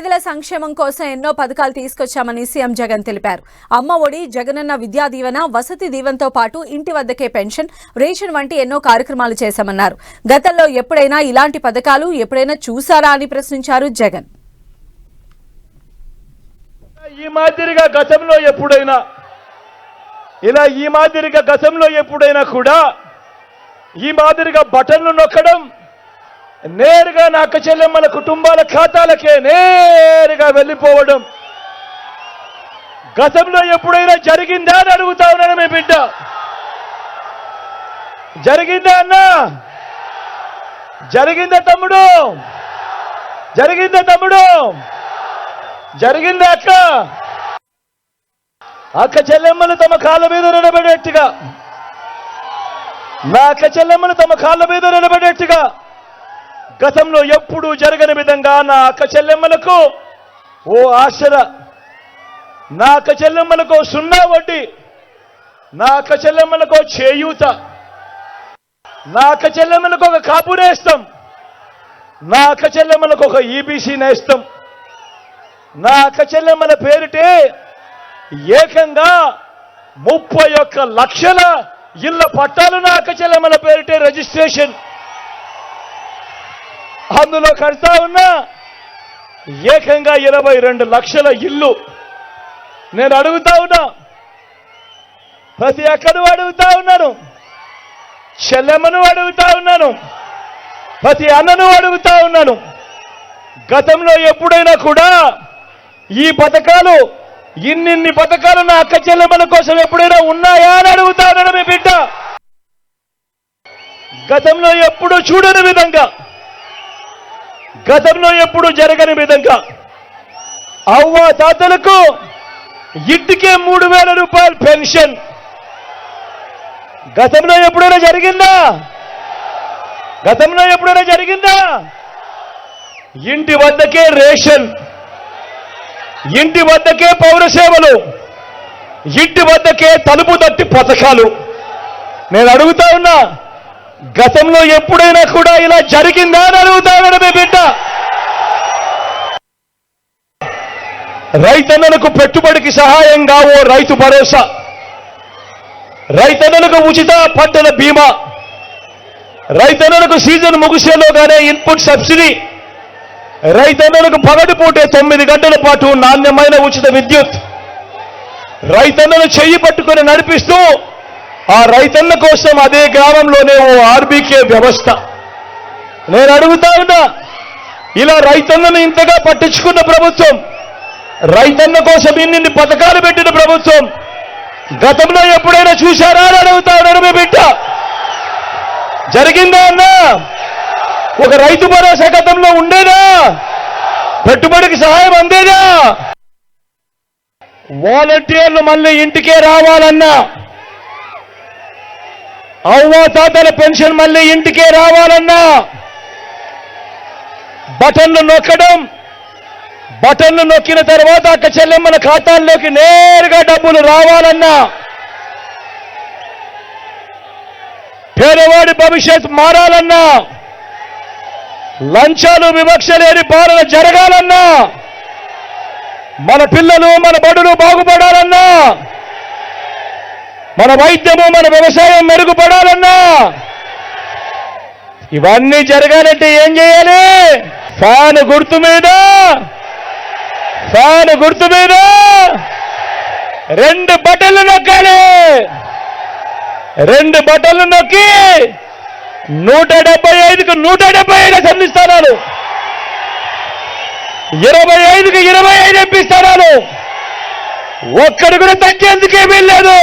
పేదల సంక్షేమం కోసం ఎన్నో పథకాలు తీసుకొచ్చామని సీఎం జగన్ తెలిపారు. అమ్మ ఒడి జగనన్న విద్యా దీవెన వసతి దీవెనతో పాటు ఇంటి వద్దకే పెన్షన్ రేషన్ వంటి ఎన్నో కార్యక్రమాలు చేశామన్నారు. గతంలో ఎప్పుడైనా ఇలాంటి పథకాలు ఎప్పుడైనా చూసారా అని ప్రశ్నించారు జగన్. ఈ మాదిరిగా గతంలో ఎప్పుడైనా ఇలా ఈ మాదిరిగా గతంలో ఎప్పుడైనా కూడా ఈ మాదిరిగా బటన్లు నొక్కడం నేరుగా నా అక్క చెల్లెమ్మల కుటుంబాల ఖాతాలకే నేరుగా వెళ్ళిపోవడం. గతంలో ఎప్పుడైనా జరిగిందా అని అడుగుతా ఉన్నాను మీ బిడ్డ? జరిగిందా అన్నా? జరిగిందా తమ్ముడు? జరిగిందా తమ్ముడు? జరిగిందా అక్క? అక్క చెల్లెమ్మలు తమ కాళ్ళ మీద నిలబడేట్టుగా. నా అక్క చెల్లెమ్మలు తమ కాళ్ళ మీద నిలబడేట్టుగా. గతంలో ఎప్పుడూ జరగని విధంగా నా అక్క చెల్లెమ్మలకు ఓ ఆశర నా అక్క చెల్లెమ్మలకు సున్నా వడ్డీ నా అక్క చెల్లెమ్మలకు చేయూత నా అక్క చెల్లెమ్మలకు ఒక కాపు నేస్తాం నా అక్క చెల్లెమ్మలకు ఒక ఈబీసీ నేస్తాం. నా అక్క చెల్లెమ్మల పేరిటే ఏకంగా ముప్పై ఒక్క లక్షల ఇళ్ళ పట్టాలు నా అక్క చెల్లెమ్మల పేరిటే రిజిస్ట్రేషన్. అందులో కడతా ఉన్నా? ఏకంగా ఇరవై రెండు లక్షల ఇల్లు నేను అడుగుతా ఉన్నా. ప్రతి అక్కను అడుగుతా ఉన్నాను. చెల్లెమ్మను అడుగుతా ఉన్నాను. ప్రతి అన్నను అడుగుతా ఉన్నాను. గతంలో ఎప్పుడైనా కూడా ఈ పథకాలు ఇన్నిన్ని పథకాలు నా అక్క చెల్లెమ్మల కోసం ఎప్పుడైనా ఉన్నాయా అని అడుగుతా ఉన్నాను మీ బిడ్డ. గతంలో ఎప్పుడు చూడని విధంగా గతంలో ఎప్పుడు జరగని విధంగా అవ్వ తాతలకు ఇంటికే మూడు వేల రూపాయలు పెన్షన్. గతంలో ఎప్పుడైనా జరిగిందా? గతంలో ఎప్పుడైనా జరిగిందా? ఇంటి వద్దకే రేషన్ ఇంటి వద్దకే పౌర సేవలు ఇంటి వద్దకే తలుపు తట్టి పథకాలు. నేను అడుగుతా ఉన్నా గతంలో ఎప్పుడైనా కూడా ఇలా జరిగిందా అని అడుగుతా రైతన్నలకు పెట్టుబడికి సహాయంగా ఓ రైతు భరోసా. రైతన్నలకు ఉచిత పంటల బీమా. రైతన్నలకు సీజన్ ముగిసేలోగానే ఇన్పుట్ సబ్సిడీ. రైతన్నలకు పగటిపూటే తొమ్మిది గంటల పాటు నాణ్యమైన ఉచిత విద్యుత్. రైతన్నను చెయ్యి పట్టుకొని నడిపిస్తూ ఆ రైతన్న కోసం అదే గ్రామంలోనే ఓ ఆర్బీకే వ్యవస్థ. నేను అడుగుతా ఉన్నా ఇలా రైతన్నను ఇంతగా పట్టించుకున్న ప్రభుత్వం రైతన్న కోసం ఇన్ని పథకాలు పెట్టిన ప్రభుత్వం. గతంలో ఎప్పుడైనా చూశారా అని అడుగుతా ఉన్నాను మీ బిడ్డ. జరిగిందా అన్నా? ఒక రైతు భరోసా గతంలో ఉండేదా? పెట్టుబడికి సహాయం అందేదా? వాలంటీర్లు మళ్ళీ ఇంటికే రావాలన్నా? అవ్వా తాతల పెన్షన్ మళ్ళీ ఇంటికే రావాలన్నా? బటన్లు నొక్కడం బటన్లు నొక్కిన తర్వాత అక్క చెల్లెమ్మల ఖాతాల్లోకి నేరుగా డబ్బులు రావాలన్నా పేదవాడి భవిష్యత్ మారాలన్నా లంచాలు వివక్ష లేని పాలన జరగాలన్నా మన పిల్లలు మన బడులు బాగుపడాలన్నా మన వైద్యము మన వ్యవసాయం మెరుగుపడాలన్నా ఇవన్నీ జరగాలంటే ఏం చేయాలి? ఫ్యాన్ గుర్తు మీద ఫ్యాన్ గుర్తు మీద. రెండు బటన్లు నొక్కాలి. రెండు బటన్లు నొక్కి నూట డెబ్బై ఐదుకు నూట డెబ్బై ఐదు అసెంబ్లీ స్థానాలు. ఇరవై ఐదుకు ఇరవై ఐదు ఎంపీ స్థానాలు. ఒక్కడు కూడా తగ్గేందుకేమీ లేదు.